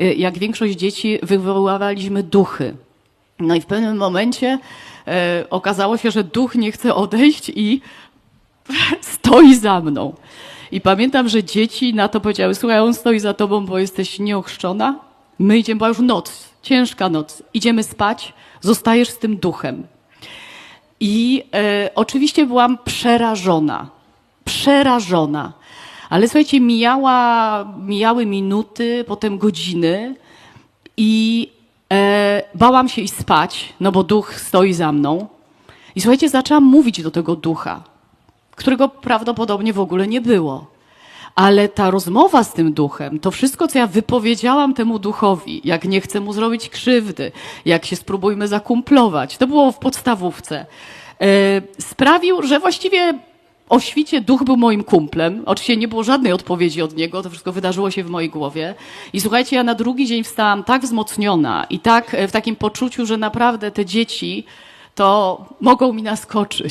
y, jak większość dzieci, wywoływaliśmy duchy. No i w pewnym momencie e, okazało się, że duch nie chce odejść i stoi za mną. I pamiętam, że dzieci na to powiedziały, słuchaj, on stoi za tobą, bo jesteś nieochrzczona. My idziemy, była już noc, ciężka noc. Idziemy spać, zostajesz z tym duchem. I e, oczywiście byłam przerażona. Przerażona. Ale słuchajcie, mijała, mijały minuty, potem godziny i e, bałam się iść spać, no bo duch stoi za mną. I słuchajcie, zaczęłam mówić do tego ducha, którego prawdopodobnie w ogóle nie było. Ale ta rozmowa z tym duchem, to wszystko, co ja wypowiedziałam temu duchowi, jak nie chcę mu zrobić krzywdy, jak się spróbujmy zakumplować, to było w podstawówce, e, sprawił, że właściwie o świcie duch był moim kumplem. Oczywiście nie było żadnej odpowiedzi od niego, to wszystko wydarzyło się w mojej głowie. I słuchajcie, ja na drugi dzień wstałam tak wzmocniona i tak e, w takim poczuciu, że naprawdę te dzieci to mogą mi naskoczyć.